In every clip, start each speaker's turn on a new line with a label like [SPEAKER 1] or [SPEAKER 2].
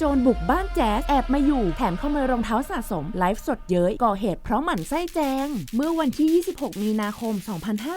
[SPEAKER 1] โจรบุกบ้านแจ๊สแอบมาอยู่ แถมขโมยรองเท้าสะสม ไลฟ์สดเย้ยก่อเหตุเพราะหมั่นไส้แจง เมื่อวันที่ 26 มีนาคม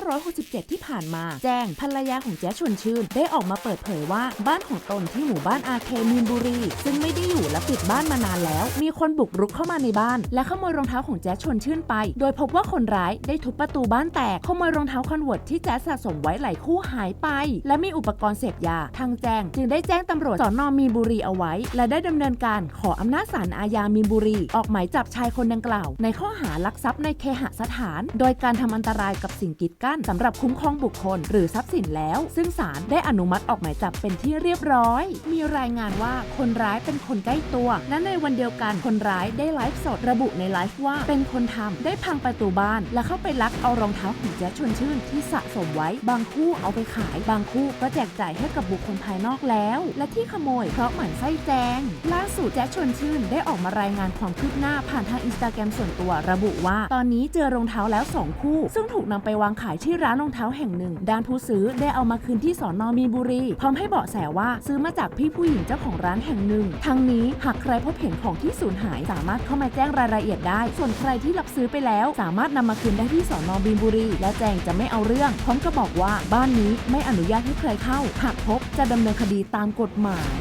[SPEAKER 1] 2567 ที่ผ่านมา แจงภรรยาของแจ๊สชวนชื่น ได้ออกมาเปิดเผยว่าบ้านของตนที่หมู่บ้านอาเคมีนบุรี ซึ่งไม่ได้อยู่และปิดบ้านมานานแล้ว มีคนบุกรุกเข้ามาในบ้าน และขโมยรองเท้าของแจ๊สชวนชื่นไป โดยพบว่าคนร้ายได้ทุบประตูบ้านแตกขโมยรองเท้าคอนเวิร์ตที่แจ๊สสะสมไว้หลายคู่หายไป และมีอุปกรณ์เสพยา ทางแจงจึงได้แจ้งตำรวจสอนอมีนบุรีเอาไว้และได้ดำเนินการขออำนาจศาลอาญามีนบุรี ออกหมายจับชายคนดังกล่าว ในข้อหารักทรัพย์ในเคหสถาน โดยการทำอันตรายกับสิ่งกีดกั้นสำหรับคุ้มครองบุคคล หรือทรัพย์สินแล้ว ซึ่งศาลได้อนุมัติออกหมายจับเป็นที่เรียบร้อย มีรายงานว่าคนร้ายเป็นคนใกล้ตัวและในวันเดียวกันคนร้ายได้ไลฟ์สดระบุในไลฟ์ว่า เป็นคนทำได้พังประตูบ้าน และเข้าไปลักเอารองเท้าของแจ๊ชวนชื่นที่สะสมไว้ บางคู่เอาไปขาย บางคู่ก็แจกจ่ายให้กับบุคคลภายนอกแล้ว และที่ขโมยเพราะหมั่นไส้แจง ล่าสุดแจ๊สชวนชื่นได้ออกมารายงานความคืบหน้าผ่านทางอินสตาแกรมส่วนตัวระบุว่า ตอนนี้เจอรองเท้าแล้ว 2 คู่ ซึ่งถูกนำไปวางขายที่ร้านรองเท้าแห่งหนึ่ง ด้านผู้ซื้อได้เอามาคืนที่สอนอมีนบุรี พร้อมให้เบาะแสว่าซื้อมาจากพี่ผู้หญิงเจ้าของร้านแห่งหนึ่ง ทั้งนี้หากใครพบเห็นของที่สูญหายสามารถเข้ามาแจ้งรายละเอียดได้ ส่วนใครที่รับซื้อไปแล้ว สามารถนำมาคืนได้ที่สอนอมีนบุรี และแจ้งจะไม่เอาเรื่อง พร้อมกับบอกว่าบ้านนี้ไม่อนุญาตให้ใครเข้า หากพบจะดำเนินคดีตามกฎหมาย